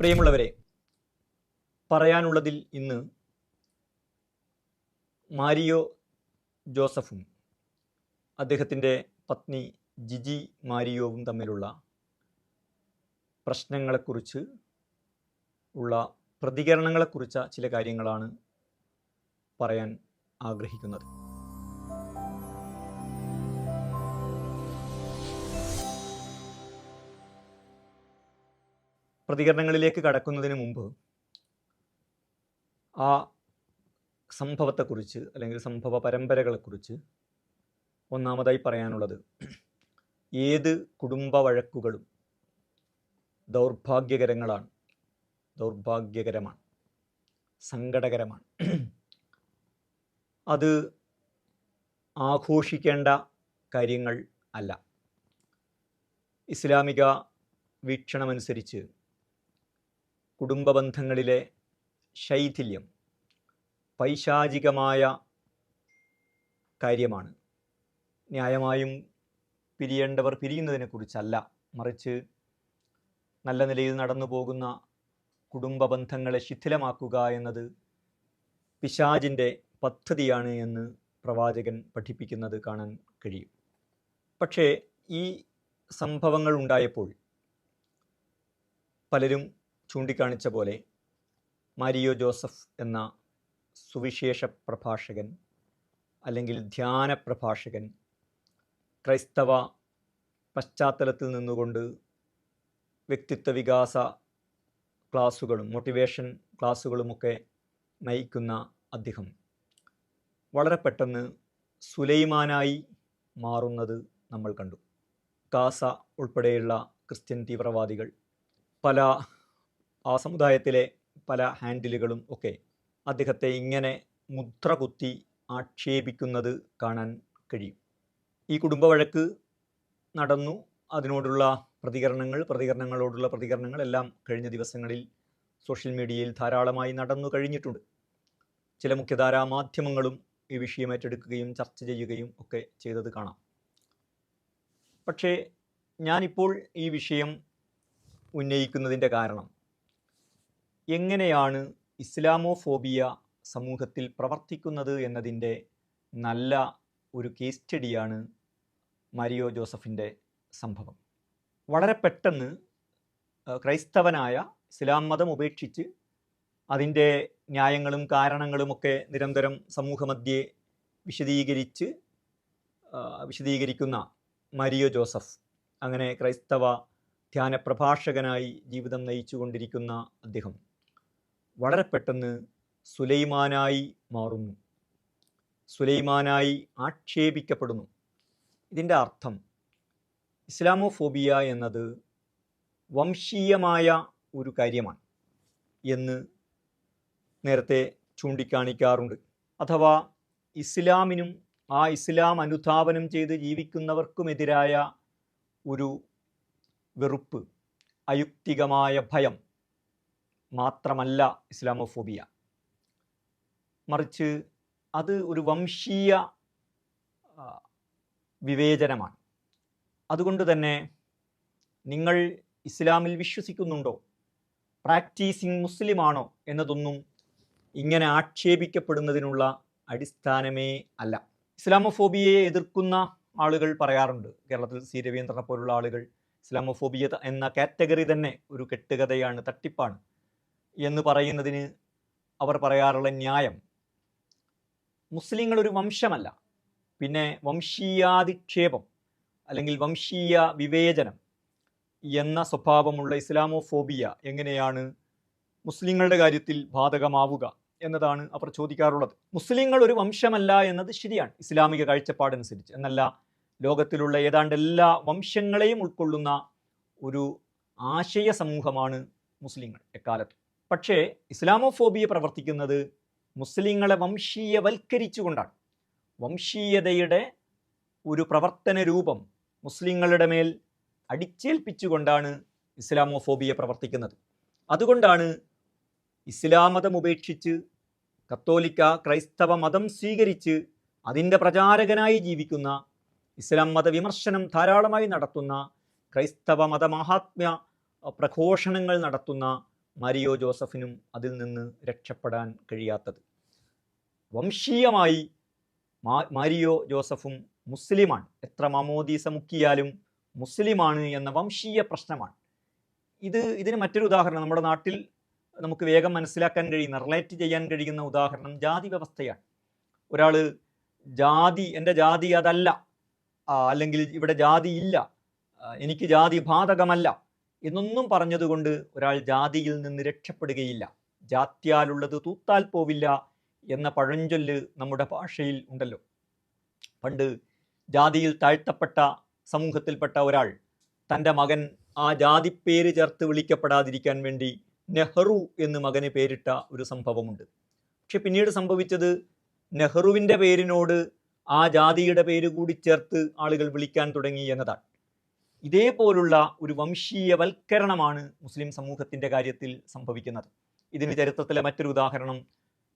പ്രിയമുള്ളവരെ പറയാനുള്ളതിൽ ഇന്ന് മാരിയോ ജോസഫും അദ്ദേഹത്തിന്റെ പത്നി ജിജി മാരിയോവും തമ്മിലുള്ള പ്രശ്നങ്ങളെക്കുറിച്ച് ഉള്ള പ്രതികരണങ്ങളെക്കുറിച്ച ചില കാര്യങ്ങളാണ് പറയാൻ ആഗ്രഹിക്കുന്നത്. പ്രതികരണങ്ങളിലേക്ക് കടക്കുന്നതിന് മുമ്പ് ആ സംഭവത്തെക്കുറിച്ച് അല്ലെങ്കിൽ സംഭവ പരമ്പരകളെക്കുറിച്ച് ഒന്നാമതായി പറയാനുള്ളത് ഏത് കുടുംബ വഴക്കുകളും ദൗർഭാഗ്യകരങ്ങളാണ്. ദൗർഭാഗ്യകരമാണ്. സങ്കടകരമാണ്. അത് ആഘോഷിക്കേണ്ട കാര്യങ്ങൾ അല്ല. ഇസ്ലാമിക വീക്ഷണമനുസരിച്ച് കുടുംബ ബന്ധങ്ങളിലെ ശൈഥില്യം പൈശാചികമായ കാര്യമാണ്. ന്യായമായും പിരിയേണ്ടവർ പിരിയുന്നതിനെക്കുറിച്ചല്ല. മറിച്ച് നല്ല നിലയിൽ നടന്നു പോകുന്ന കുടുംബ ബന്ധങ്ങളെ ശിഥിലമാക്കുക എന്നത് പിശാജിന്റെ പദ്ധതിയാണ് എന്ന് പ്രവാചകൻ പഠിപ്പിക്കുന്നത് കാണാൻ കഴിയും. പക്ഷേ ഈ സംഭവങ്ങൾ ഉണ്ടായപ്പോൾ പലരും ചൂണ്ടിക്കാണിച്ച പോലെ മരിയോ ജോസഫ് എന്ന സുവിശേഷ പ്രഭാഷകൻ അല്ലെങ്കിൽ ധ്യാന പ്രഭാഷകൻ ക്രൈസ്തവ പശ്ചാത്തലത്തിൽ നിന്നുകൊണ്ട് വ്യക്തിത്വ വികാസ ക്ലാസ്സുകളും മോട്ടിവേഷൻ ക്ലാസ്സുകളുമൊക്കെ നയിക്കുന്ന അദ്ദേഹം. വളരെ പെട്ടെന്ന് സുലൈമാനായി മാറുന്നത് നമ്മൾ കണ്ടു. കാസ ഉൾപ്പെടെയുള്ള ക്രിസ്ത്യൻ തീവ്രവാദികൾ പല ആ സമുദായത്തിലെ പല ഹാൻഡിലുകളും ഒക്കെ അദ്ദേഹത്തെ ഇങ്ങനെ മുദ്ര കുത്തി ആക്ഷേപിക്കുന്നത് കാണാൻ കഴിയും. ഈ കുടുംബ വഴക്ക് നടന്നു. അതിനോടുള്ള പ്രതികരണങ്ങൾ പ്രതികരണങ്ങളോടുള്ള പ്രതികരണങ്ങൾ എല്ലാം കഴിഞ്ഞ ദിവസങ്ങളിൽ സോഷ്യൽ മീഡിയയിൽ ധാരാളമായി നടന്നു കഴിഞ്ഞിട്ടുണ്ട്. ചില മുഖ്യധാരാ മാധ്യമങ്ങളും ഈ വിഷയം ഏറ്റെടുക്കുകയും ചർച്ച ചെയ്യുകയും ഒക്കെ ചെയ്തത് കാണാം. പക്ഷേ ഞാനിപ്പോൾ ഈ വിഷയം ഉന്നയിക്കുന്നതിന്റെ കാരണം എങ്ങനെയാണ് ഇസ്ലാമോഫോബിയ സമൂഹത്തിൽ പ്രവർത്തിക്കുന്നത് എന്നതിന്റെ നല്ല ഒരു കേസ് സ്റ്റഡിയാണ് മരിയോ ജോസഫിന്റെ സംഭവം. വളരെ പെട്ടെന്ന് ക്രൈസ്തവനായ ഇസ്ലാം മതം ഉപേക്ഷിച്ച് അതിന്റെ ന്യായങ്ങളും കാരണങ്ങളുമൊക്കെ നിരന്തരം സമൂഹമധ്യേ വിശദീകരിച്ച് വിശദീകരിക്കുന്ന മരിയോ ജോസഫ് അങ്ങനെ ക്രൈസ്തവ ധ്യാന പ്രഭാഷകനായി ജീവിതം നയിച്ചുകൊണ്ടിരിക്കുന്ന അദ്ദേഹം. വളരെ പെട്ടെന്ന് സുലൈമാനായി മാറുന്നു. സുലൈമാനായി ആക്ഷേപിക്കപ്പെടുന്നു. ഇതിന്റെ അർത്ഥം ഇസ്ലാമോഫോബിയ എന്നത് വംശീയമായ ഒരു കാര്യമാണ് എന്ന് നേരത്തെ ചൂണ്ടിക്കാണിക്കാറുണ്ട്. അഥവാ ഇസ്ലാമിനും ആ ഇസ്ലാം അനുധാവനം ചെയ്ത് ജീവിക്കുന്നവർക്കുമെതിരായ ഒരു വെറുപ്പ് അയുക്തികമായ ഭയം മാത്രമല്ല ഇസ്ലാമോഫോബിയ. മറിച്ച് അത് ഒരു വംശീയ വിവേചനമാണ്. അതുകൊണ്ട് തന്നെ നിങ്ങൾ ഇസ്ലാമിൽ വിശ്വസിക്കുന്നുണ്ടോ? പ്രാക്ടീസിങ് മുസ്ലിമാണോ എന്നതൊന്നും ഇങ്ങനെ ആക്ഷേപിക്കപ്പെടുന്നതിനുള്ള അടിസ്ഥാനമേ അല്ല. ഇസ്ലാമോഫോബിയയെ എതിർക്കുന്ന ആളുകൾ പറയാറുണ്ട്. കേരളത്തിൽ സി. രവീന്ദ്രനെ പോലുള്ള ആളുകൾ ഇസ്ലാമോഫോബിയ എന്ന കാറ്റഗറി തന്നെ ഒരു കെട്ടുകഥയാണ് തട്ടിപ്പാണ്. എന്ന് പറയുന്നതിന് അവർ പറയാറുള്ള ന്യായം. മുസ്ലിങ്ങൾ ഒരു വംശമല്ല. പിന്നെ വംശീയാധിക്ഷേപം അല്ലെങ്കിൽ വംശീയ വിവേചനം എന്ന സ്വഭാവമുള്ള ഇസ്ലാമോഫോബിയ എങ്ങനെയാണ് മുസ്ലിങ്ങളുടെ കാര്യത്തിൽ ബാധകമാവുക എന്നതാണ് അവർ ചോദിക്കാറുള്ളത്. മുസ്ലിങ്ങൾ ഒരു വംശമല്ല എന്നത് ശരിയാണ്. ഇസ്ലാമിക കാഴ്ചപ്പാടനുസരിച്ച് എന്നല്ല ലോകത്തിലുള്ള ഏതാണ്ട് എല്ലാ വംശങ്ങളെയും ഉൾക്കൊള്ളുന്ന ഒരു ആശയ സമൂഹമാണ് മുസ്ലിങ്ങൾ എക്കാലത്തും. പക്ഷേ ഇസ്ലാമോഫോബിയ പ്രവർത്തിക്കുന്നത് മുസ്ലിങ്ങളെ വംശീയവൽക്കരിച്ചുകൊണ്ടാണ്. വംശീയതയുടെ ഒരു പ്രവർത്തന രൂപം മുസ്ലിങ്ങളുടെ മേൽ അടിച്ചേൽപ്പിച്ചുകൊണ്ടാണ് ഇസ്ലാമോഫോബിയ പ്രവർത്തിക്കുന്നത്. അതുകൊണ്ടാണ് ഇസ്ലാം മതം ഉപേക്ഷിച്ച് കത്തോലിക്ക ക്രൈസ്തവ മതം സ്വീകരിച്ച് അതിന്റെ പ്രചാരകനായി ജീവിക്കുന്ന ഇസ്ലാം മതവിമർശനം ധാരാളമായി നടത്തുന്ന ക്രൈസ്തവ മതമാഹാത്മ്യ പ്രഘോഷണങ്ങൾ നടത്തുന്ന മാരിയോ ജോസഫിനും അതിൽ നിന്ന് രക്ഷപ്പെടാൻ കഴിയാത്തത്. വംശീയമായി മാരിയോ ജോസഫും മുസ്ലിമാണ്. എത്ര മാമോദീസ മുക്കിയാലും മുസ്ലിമാണ് എന്ന വംശീയ പ്രശ്നമാണ്. ഇത് ഇതിന് മറ്റൊരു ഉദാഹരണം. നമ്മുടെ നാട്ടിൽ നമുക്ക് വേഗം മനസ്സിലാക്കാൻ കഴിയുന്ന റിലേറ്റ് ചെയ്യാൻ കഴിയുന്ന ഉദാഹരണം ജാതി വ്യവസ്ഥയാണ്. ഒരാൾ ജാതി എന്റെ ജാതി അതല്ല. അല്ലെങ്കിൽ ഇവിടെ ജാതി ഇല്ല. എനിക്ക് ജാതി ബാധകമല്ല. എന്നൊന്നും പറഞ്ഞതുകൊണ്ട് ഒരാൾ ജാതിയിൽ നിന്ന് രക്ഷപ്പെടുകയില്ല. ജാത്യാലുള്ളത് തൂത്താൽ പോവില്ല എന്ന പഴഞ്ചൊല്ല് നമ്മുടെ ഭാഷയിൽ ഉണ്ടല്ലോ. പണ്ട് ജാതിയിൽ താഴ്ത്തപ്പെട്ട സമൂഹത്തിൽപ്പെട്ട ഒരാൾ തന്റെ മകൻ ആ ജാതിപ്പേര് ചേർത്ത് വിളിക്കപ്പെടാതിരിക്കാൻ വേണ്ടി നെഹ്റു എന്ന് മകന് പേരിട്ട ഒരു സംഭവമുണ്ട്. പക്ഷെ പിന്നീട് സംഭവിച്ചത് നെഹ്റുവിന്റെ പേരിനോട് ആ ജാതിയുടെ പേര് കൂടി ചേർത്ത് ആളുകൾ വിളിക്കാൻ തുടങ്ങി എന്നതാണ്. ഇതേപോലുള്ള ഒരു വംശീയവൽക്കരണമാണ് മുസ്ലിം സമൂഹത്തിന്റെ കാര്യത്തിൽ സംഭവിക്കുന്നത്. ഇതിന് ചരിത്രത്തിലെ മറ്റൊരു ഉദാഹരണം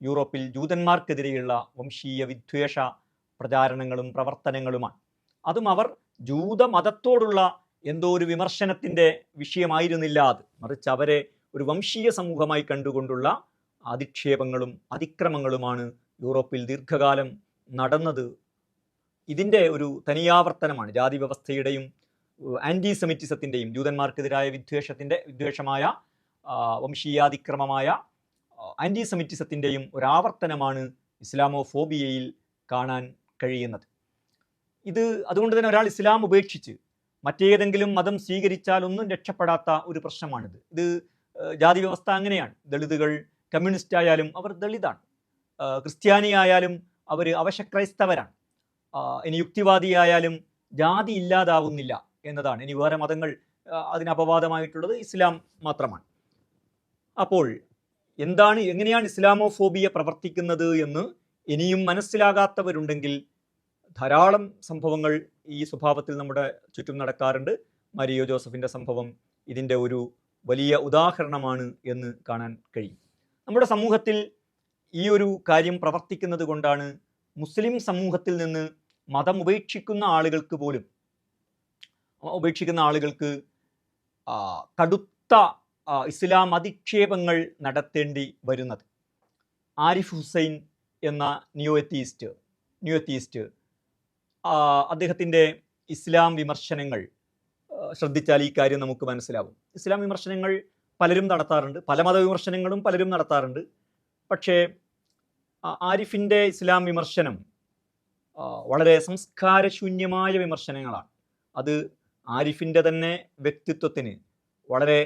യൂറോപ്പിൽ ജൂതന്മാർക്കെതിരെയുള്ള വംശീയ വിദ്വേഷ പ്രചാരണങ്ങളും പ്രവർത്തനങ്ങളുമാണ്. അതും അവർ ജൂതമതത്തോടുള്ള എന്തോ ഒരു വിമർശനത്തിന്റെ വിഷയമായിരുന്നില്ല അത്. മറിച്ച് അവരെ ഒരു വംശീയ സമൂഹമായി കണ്ടുകൊണ്ടുള്ള അധിക്ഷേപങ്ങളും അതിക്രമങ്ങളുമാണ് യൂറോപ്പിൽ ദീർഘകാലം നടന്നത്. ഇതിന്റെ ഒരു തനിയാവർത്തനമാണ്. ജാതി വ്യവസ്ഥയുടെയും ആന്റി സെമിറ്റിസത്തിന്റെയും ജൂതന്മാർക്കെതിരായ വിദ്വേഷത്തിന്റെ വിദ്വേഷമായ വംശീയാതിക്രമമായ ആന്റി സെമിറ്റിസത്തിന്റെയും ഒരാവർത്തനമാണ് ഇസ്ലാമോഫോബിയയിൽ കാണാൻ കഴിയുന്നത്. ഇത് അതുകൊണ്ട് തന്നെ ഒരാൾ ഇസ്ലാം ഉപേക്ഷിച്ച് മറ്റേതെങ്കിലും മതം സ്വീകരിച്ചാൽ ഒന്നും രക്ഷപ്പെടാത്ത ഒരു പ്രശ്നമാണിത്. ഇത് ജാതി വ്യവസ്ഥ അങ്ങനെയാണ്. ദളിതുകൾ കമ്മ്യൂണിസ്റ്റ് ആയാലും അവർ ദളിതാണ്. ക്രിസ്ത്യാനി ആയാലും അവർ അവശക്രൈസ്തവരാണ്. ഇനി യുക്തിവാദിയായാലും ജാതി ഇല്ലാതാവുന്നില്ല. എന്നതാണ്. ഇനി വേറെ മതങ്ങൾ അതിന് അപവാദമായിട്ടുള്ളത് ഇസ്ലാം മാത്രമാണ്. അപ്പോൾ എന്താണ് എങ്ങനെയാണ് ഇസ്ലാമോഫോബിയ പ്രവർത്തിക്കുന്നത് എന്ന് ഇനിയും മനസ്സിലാകാത്തവരുണ്ടെങ്കിൽ ധാരാളം സംഭവങ്ങൾ ഈ സ്വഭാവത്തിൽ നമ്മുടെ ചുറ്റും നടക്കാറുണ്ട്. മരിയോ ജോസഫിന്റെ സംഭവം ഇതിന്റെ ഒരു വലിയ ഉദാഹരണമാണ് എന്ന് കാണാൻ കഴിയും. നമ്മുടെ സമൂഹത്തിൽ ഈ ഒരു കാര്യം പ്രവർത്തിക്കുന്നത് കൊണ്ടാണ് മുസ്ലിം സമൂഹത്തിൽ നിന്ന് മതം ഉപേക്ഷിക്കുന്ന ആളുകൾക്ക് പോലും ഉപേക്ഷിക്കുന്ന ആളുകൾക്ക് കടുത്ത ഇസ്ലാം അധിക്ഷേപങ്ങൾ നടത്തേണ്ടി വരുന്നത്. ആരിഫ് ഹുസൈൻ എന്ന ന്യൂ എത്തീസ്റ്റ് ന്യൂ എത്തീസ്റ്റ് അദ്ദേഹത്തിന്റെ ഇസ്ലാം വിമർശനങ്ങൾ ശ്രദ്ധിച്ചാൽ ഈ കാര്യം നമുക്ക് മനസ്സിലാവും. ഇസ്ലാം വിമർശനങ്ങൾ പലരും നടത്താറുണ്ട്. പല മതവിമർശനങ്ങളും പലരും നടത്താറുണ്ട്. പക്ഷേ ആരിഫിന്റെ ഇസ്ലാം വിമർശനം വളരെ സംസ്കാരശൂന്യമായ വിമർശനങ്ങളാണ്. അത് ആരിഫിന്റെ തന്നെ വ്യക്തിത്വത്തിന് വളരെ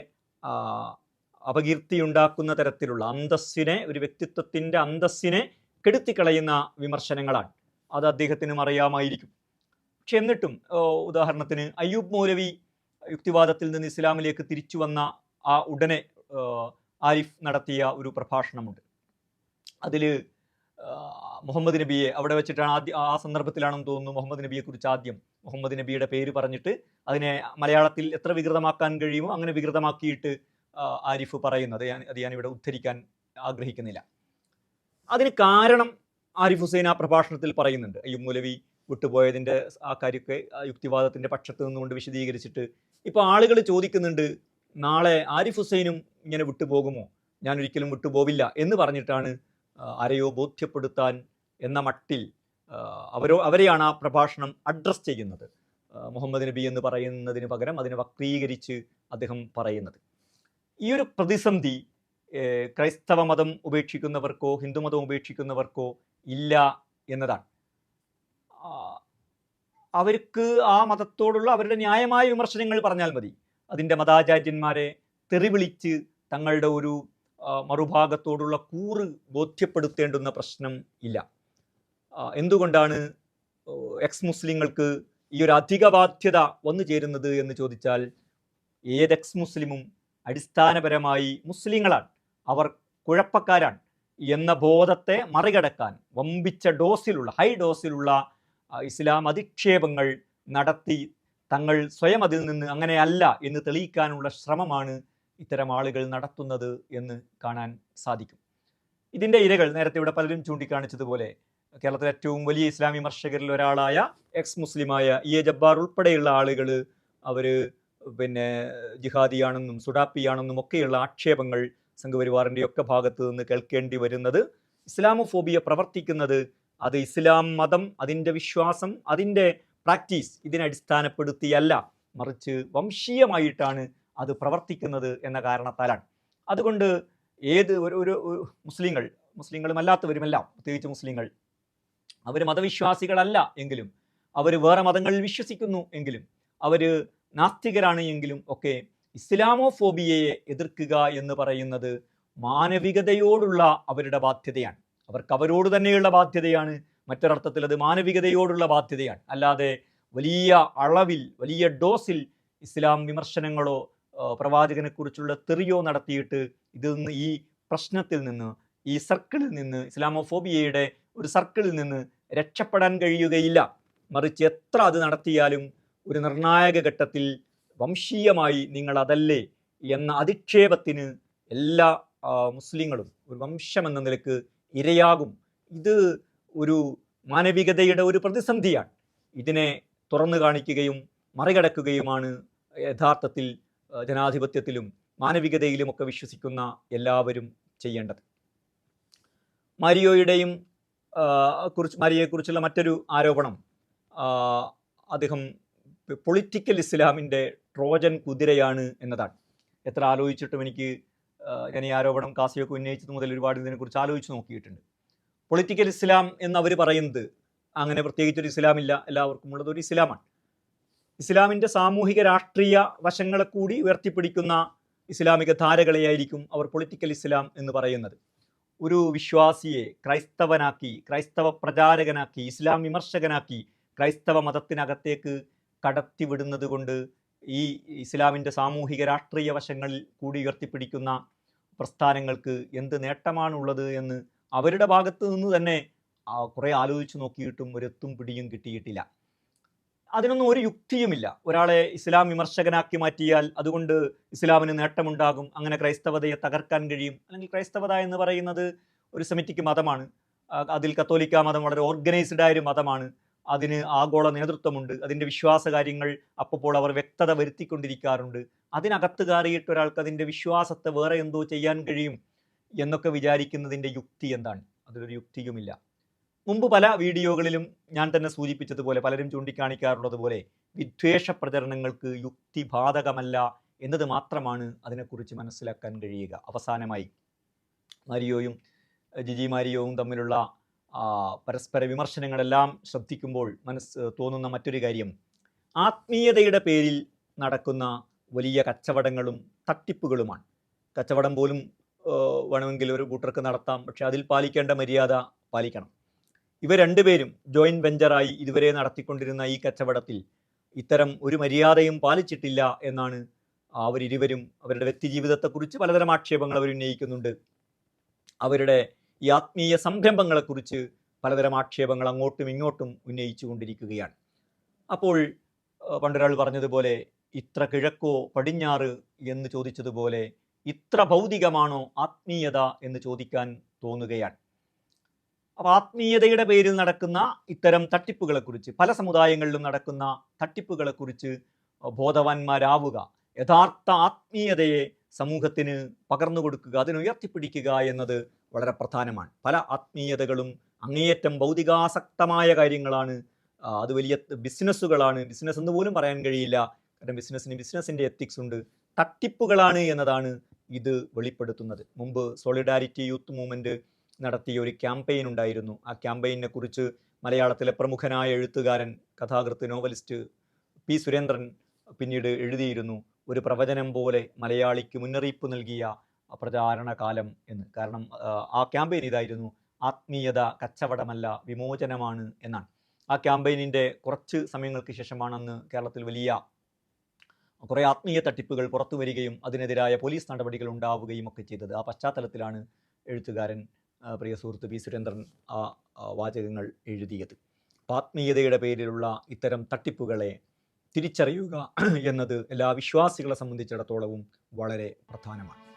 അപകീർത്തിയുണ്ടാക്കുന്ന തരത്തിലുള്ള അന്തസ്സിനെ ഒരു വ്യക്തിത്വത്തിന്റെ അന്തസ്സിനെ കെടുത്തിക്കളയുന്ന വിമർശനങ്ങളാണ്. അത് അദ്ദേഹത്തിനും അറിയാമായിരിക്കും. പക്ഷെ എന്നിട്ടും ഉദാഹരണത്തിന് അയ്യൂബ് മൗലവി യുക്തിവാദത്തിൽ നിന്ന് ഇസ്ലാമിലേക്ക് തിരിച്ചു വന്ന ആ ഉടനെ ആരിഫ് നടത്തിയ ഒരു പ്രഭാഷണമുണ്ട്. അതിൽ മുഹമ്മദ് നബിയെ അവിടെ വെച്ചിട്ടാണ് ആദ്യം ആ സന്ദർഭത്തിലാണെന്ന് തോന്നുന്നു മുഹമ്മദ് നബിയെ കുറിച്ച് ആദ്യം. മുഹമ്മദ് നബിയുടെ പേര് പറഞ്ഞിട്ട് അതിനെ മലയാളത്തിൽ എത്ര വികൃതമാക്കാൻ കഴിയുമോ അങ്ങനെ വികൃതമാക്കിയിട്ട് ആരിഫ് പറയുന്നത് ഞാൻ അത് ഞാനിവിടെ ഉദ്ധരിക്കാൻ ആഗ്രഹിക്കുന്നില്ല. അതിന് കാരണം ആരിഫ് ഹുസൈൻ ആ പ്രഭാഷണത്തിൽ പറയുന്നുണ്ട്. ഈ മൂലവി വിട്ടുപോയതിന്റെ ആ കാര്യമൊക്കെ യുക്തിവാദത്തിന്റെ പക്ഷത്ത് നിന്നുകൊണ്ട് വിശദീകരിച്ചിട്ട് ഇപ്പോൾ ആളുകൾ ചോദിക്കുന്നുണ്ട് നാളെ ആരിഫ് ഹുസൈനും ഇങ്ങനെ വിട്ടുപോകുമോ? ഞാൻ ഒരിക്കലും വിട്ടുപോവില്ല എന്ന് പറഞ്ഞിട്ടാണ് ആരെയോ ബോധ്യപ്പെടുത്താൻ എന്ന മട്ടിൽ അവരോ അവരെയാണ് ആ പ്രഭാഷണം അഡ്രസ്സ് ചെയ്യുന്നത്. മുഹമ്മദ് നബി എന്ന് പറയുന്നതിന് പകരം അതിനെ വക്രീകരിച്ച് അദ്ദേഹം പറയുന്നത്. ഈ ഒരു പ്രതിസന്ധി ക്രൈസ്തവ മതം ഉപേക്ഷിക്കുന്നവർക്കോ ഹിന്ദുമതം ഉപേക്ഷിക്കുന്നവർക്കോ ഇല്ല എന്നതാണ്. അവർക്ക് ആ മതത്തോടുള്ള അവരുടെ ന്യായമായ വിമർശനങ്ങൾ പറഞ്ഞാൽ മതി. അതിന്റെ മതാചാര്യന്മാരെ തെറിവിളിച്ച് തങ്ങളുടെ ഒരു മറുഭാഗത്തോടുള്ള കൂറ് ബോധ്യപ്പെടുത്തേണ്ടുന്ന പ്രശ്നം ഇല്ല. എന്തുകൊണ്ടാണ് എക്സ് മുസ്ലിങ്ങൾക്ക് ഈ ഒരു അധിക ബാധ്യത വന്നു ചേരുന്നത് എന്ന് ചോദിച്ചാൽ ഏത് എക്സ് മുസ്ലിമും അടിസ്ഥാനപരമായി മുസ്ലിങ്ങളാണ്. അവർ കുഴപ്പക്കാരാണ്. എന്ന ബോധത്തെ മറികടക്കാൻ വമ്പിച്ച ഡോസിലുള്ള ഹൈ ഡോസിലുള്ള ഇസ്ലാം അധിക്ഷേപങ്ങൾ നടത്തി തങ്ങൾ സ്വയം അതിൽ നിന്ന് അങ്ങനെയല്ല എന്ന് തെളിയിക്കാനുള്ള ശ്രമമാണ് ഇത്തരം ആളുകൾ നടത്തുന്നത് എന്ന് കാണാൻ സാധിക്കും. ഇതിന്റെ ഇരകൾ നേരത്തെ ഇവിടെ പലരും ചൂണ്ടിക്കാണിച്ചതുപോലെ കേരളത്തിലെ ഏറ്റവും വലിയ ഇസ്ലാം വിമർശകരിൽ ഒരാളായ എക്സ് മുസ്ലിമായ ഇ എ ജബ്ബാർ ഉൾപ്പെടെയുള്ള ആളുകൾ അവർ പിന്നെ ജിഹാദിയാണെന്നും സുഡാപ്പിയാണെന്നും ഒക്കെയുള്ള ആക്ഷേപങ്ങൾ സംഘപരിവാറിന്റെ ഒക്കെ ഭാഗത്ത് നിന്ന് കേൾക്കേണ്ടി വരുന്നത്. ഇസ്ലാമോഫോബിയ പ്രവർത്തിക്കുന്നത് അത് ഇസ്ലാം മതം അതിന്റെ വിശ്വാസം അതിന്റെ പ്രാക്ടീസ് ഇതിനെ അടിസ്ഥാനപ്പെടുത്തിയല്ല. മറിച്ച് വംശീയമായിട്ടാണ് അത് പ്രവർത്തിക്കുന്നത് എന്ന കാരണത്താലാണ്. അതുകൊണ്ട് ഏത് ഒരു ഒരു മുസ്ലിങ്ങൾ മുസ്ലിങ്ങളും അല്ലാത്തവരുമെല്ലാം പ്രത്യേകിച്ച് മുസ്ലിങ്ങൾ അവർ മതവിശ്വാസികളല്ല എങ്കിലും അവർ വേറെ മതങ്ങളിൽ വിശ്വസിക്കുന്നു എങ്കിലും അവർ നാസ്തികരാണ് എങ്കിലും ഒക്കെ ഇസ്ലാമോഫോബിയയെ എതിർക്കുക എന്ന് പറയുന്നത് മാനവികതയോടുള്ള അവരുടെ ബാധ്യതയാണ്. അവർക്ക് അവരോട് തന്നെയുള്ള ബാധ്യതയാണ്. മറ്റൊരർത്ഥത്തിൽ അത് മാനവികതയോടുള്ള ബാധ്യതയാണ്. അല്ലാതെ വലിയ അളവിൽ വലിയ ഡോസിൽ ഇസ്ലാം വിമർശനങ്ങളോ പ്രവാചകനെക്കുറിച്ചുള്ള തെറിയോ നടത്തിയിട്ട് ഇതിൽ നിന്ന് ഈ പ്രശ്നത്തിൽ നിന്ന് ഈ സർക്കിളിൽ നിന്ന് ഇസ്ലാമോഫോബിയയുടെ ഒരു സർക്കിളിൽ നിന്ന് രക്ഷപ്പെടാൻ കഴിയുകയില്ല. മറിച്ച് എത്ര അത് നടത്തിയാലും ഒരു നിർണായക ഘട്ടത്തിൽ വംശീയമായി നിങ്ങൾ അതല്ലേ എന്ന അധിക്ഷേപത്തിന് എല്ലാ മുസ്ലിങ്ങളും ഒരു വംശം എന്ന നിലയ്ക്ക് ഇരയാകും. ഇത് ഒരു മാനവികതയുടെ ഒരു പ്രതിസന്ധിയാണ്. ഇതിനെ തുറന്നു കാണിക്കുകയും മറികടക്കുകയുമാണ് യഥാർത്ഥത്തിൽ ആ, മാനവികതയിലും ഒക്കെ വിശ്വസിക്കുന്ന എല്ലാവരും ചെയ്യേണ്ടത്. മാരിയോയുടെയും കുറിച്ച് മാരിയയെക്കുറിച്ചുള്ള മറ്റൊരു ആരോപണം അദ്ദേഹം പൊളിറ്റിക്കൽ ഇസ്ലാമിന്റെ ട്രോജൻ കുതിരയാണ് എന്നതാണ്. എത്ര ആലോചിച്ചിട്ടും എനിക്ക് ഞാൻ ഈ ആരോപണം കാസിയൊക്കെ ഉന്നയിച്ചത് മുതൽ ഒരുപാട് ഇതിനെക്കുറിച്ച് ആലോചിച്ച് നോക്കിയിട്ടുണ്ട്. പൊളിറ്റിക്കൽ ഇസ്ലാം എന്നവർ പറയുന്നത് അങ്ങനെ പ്രത്യേകിച്ചൊരു ഇസ്ലാമില്ല എല്ലാവർക്കും ഉള്ളത് ഒരു ഇസ്ലാമാണ്. ഇസ്ലാമിന്റെ സാമൂഹിക രാഷ്ട്രീയ വശങ്ങളെ കൂടി ഉയർത്തിപ്പിടിക്കുന്ന ഇസ്ലാമിക ധാരകളെയായിരിക്കും അവർ പൊളിറ്റിക്കൽ ഇസ്ലാം എന്ന് പറയുന്നത്. ഒരു വിശ്വാസിയെ ക്രൈസ്തവനാക്കി ക്രൈസ്തവ പ്രചാരകനാക്കി ഇസ്ലാം വിമർശകനാക്കി ക്രൈസ്തവ മതത്തിനകത്തേക്ക് കടത്തിവിടുന്നത് കൊണ്ട് ഈ ഇസ്ലാമിന്റെ സാമൂഹിക രാഷ്ട്രീയ വശങ്ങളിൽ കൂടി ഉയർത്തിപ്പിടിക്കുന്ന പ്രസ്ഥാനങ്ങൾക്ക് എന്ത് നേട്ടമാണുള്ളത് എന്ന് അവരുടെ ഭാഗത്തു നിന്ന് തന്നെ കുറേ ആലോചിച്ച് നോക്കിയിട്ടും ഒരെത്തും പിടിയും കിട്ടിയിട്ടില്ല. അതിനൊന്നും ഒരു യുക്തിയുമില്ല. ഒരാളെ ഇസ്ലാം വിമർശകനാക്കി മാറ്റിയാൽ അതുകൊണ്ട് ഇസ്ലാമിന് നേട്ടമുണ്ടാകും. അങ്ങനെ ക്രൈസ്തവതയെ തകർക്കാൻ കഴിയും. അല്ലെങ്കിൽ ക്രൈസ്തവത എന്ന് പറയുന്നത് ഒരു സെമിറ്റിക് മതമാണ്. അതിൽ കത്തോലിക്ക മതം വളരെ ഓർഗനൈസ്ഡ് ആയ ഒരു മതമാണ്. അതിന് ആഗോള നേതൃത്വമുണ്ട്. അതിന്റെ വിശ്വാസ കാര്യങ്ങൾ അപ്പോൾ അവർ വ്യക്തത വരുത്തിക്കൊണ്ടിരിക്കാറുണ്ട്. അതിനകത്ത് കയറിയിട്ട് ഒരാൾക്ക് അതിന്റെ വിശ്വാസത്തെ വേറെ എന്തോ ചെയ്യാൻ കഴിയും എന്നൊക്കെ വിചാരിക്കുന്നതിന്റെ യുക്തി എന്താണ്? അതിലൊരു യുക്തിയുമില്ല. മുമ്പ് പല വീഡിയോകളിലും ഞാൻ തന്നെ സൂചിപ്പിച്ചതുപോലെ പലരും ചൂണ്ടിക്കാണിക്കാറുള്ളതുപോലെ വിദ്വേഷ പ്രചരണങ്ങൾക്ക് യുക്തി ബാധകമല്ല എന്നത് മാത്രമാണ് അതിനെക്കുറിച്ച് മനസ്സിലാക്കാൻ കഴിയുക. അവസാനമായി മരിയോയും ജിജി മാരിയോവും തമ്മിലുള്ള പരസ്പര വിമർശനങ്ങളെല്ലാം ശ്രദ്ധിക്കുമ്പോൾ മനസ്സ് തോന്നുന്ന മറ്റൊരു കാര്യം ആത്മീയതയുടെ പേരിൽ നടക്കുന്ന വലിയ കച്ചവടങ്ങളും തട്ടിപ്പുകളുമാണ്. കച്ചവടം പോലും വേണമെങ്കിൽ ഒരു കൂട്ടർക്ക് നടത്താം പക്ഷെ അതിൽ പാലിക്കേണ്ട മര്യാദ പാലിക്കണം. ഇവർ രണ്ടുപേരും ജോയിന്റ് വെഞ്ചറായി ഇതുവരെ നടത്തിക്കൊണ്ടിരുന്ന ഈ കച്ചവടത്തിൽ ഇത്തരം ഒരു മര്യാദയും പാലിച്ചിട്ടില്ല എന്നാണ് അവരിരുവരും അവരുടെ വ്യക്തിജീവിതത്തെക്കുറിച്ച് പലതരം ആക്ഷേപങ്ങൾ അവർ ഉന്നയിക്കുന്നുണ്ട്. അവരുടെ ഈ ആത്മീയ സംരംഭങ്ങളെക്കുറിച്ച് പലതരം ആക്ഷേപങ്ങൾ അങ്ങോട്ടും ഇങ്ങോട്ടും ഉന്നയിച്ചു കൊണ്ടിരിക്കുകയാണ്. അപ്പോൾ പണ്ടൊരാൾ പറഞ്ഞതുപോലെ ഇത്ര കിഴക്കോ പടിഞ്ഞാറ് എന്ന് ചോദിച്ചതുപോലെ ഇത്ര ഭൗതികമാണോ ആത്മീയത എന്ന് ചോദിക്കാൻ തോന്നുകയാണ്. അപ്പോൾ ആത്മീയതയുടെ പേരിൽ നടക്കുന്ന ഇത്തരം തട്ടിപ്പുകളെക്കുറിച്ച് പല സമുദായങ്ങളിലും നടക്കുന്ന തട്ടിപ്പുകളെക്കുറിച്ച് ബോധവാന്മാരാവുക യഥാർത്ഥ ആത്മീയതയെ സമൂഹത്തിന് പകർന്നു കൊടുക്കുക അതിനെ ഉയർത്തിപ്പിടിക്കുക എന്നത് വളരെ പ്രധാനമാണ്. പല ആത്മീയതകളും അങ്ങേയറ്റം ഭൗതികാസക്തമായ കാര്യങ്ങളാണ് അത് വലിയ ബിസിനസ്സുകളാണ്. ബിസിനസ് എന്ന് പോലും പറയാൻ കഴിയില്ല. കാരണം ബിസിനസ്സിന് ബിസിനസ്സിന്റെ എത്തിക്സ് ഉണ്ട്. തട്ടിപ്പുകളാണ് എന്നതാണ് ഇത് വെളിപ്പെടുത്തുന്നത്. മുമ്പ് സോളിഡാരിറ്റി യൂത്ത് മൂവ്മെന്റ് നടത്തിയ ഒരു ക്യാമ്പയിൻ ഉണ്ടായിരുന്നു. ആ ക്യാമ്പയിനെ കുറിച്ച് മലയാളത്തിലെ പ്രമുഖനായ എഴുത്തുകാരൻ കഥാകൃത്ത് നോവലിസ്റ്റ് പി സുരേന്ദ്രൻ പിന്നീട് എഴുതിയിരുന്നു. ഒരു പ്രവചനം പോലെ മലയാളിക്ക് മുന്നറിയിപ്പ് നൽകിയ പ്രചാരണ കാലം എന്ന്. കാരണം ആ, ക്യാമ്പയിൻ ഇതായിരുന്നു. ആത്മീയത കച്ചവടമല്ല വിമോചനമാണ് എന്നാണ്. ആ ക്യാമ്പയിനിന്റെ കുറച്ച് സമയങ്ങൾക്ക് ശേഷമാണെന്ന് കേരളത്തിൽ വലിയ കുറേ ആത്മീയ തട്ടിപ്പുകൾ പുറത്തു വരികയും അതിനെതിരായ പോലീസ് നടപടികൾ ഉണ്ടാവുകയും ഒക്കെ ചെയ്തത്. ആ പശ്ചാത്തലത്തിലാണ് എഴുത്തുകാരൻ പ്രിയ സുഹൃത്ത് പി. സുരേന്ദ്രൻ ആ വാചകങ്ങൾ എഴുതിയത്. ആത്മീയതയുടെ പേരിലുള്ള ഇത്തരം തട്ടിപ്പുകളെ തിരിച്ചറിയുക എന്നത് എല്ലാ വിശ്വാസികളെ സംബന്ധിച്ചിടത്തോളവും വളരെ പ്രധാനമാണ്.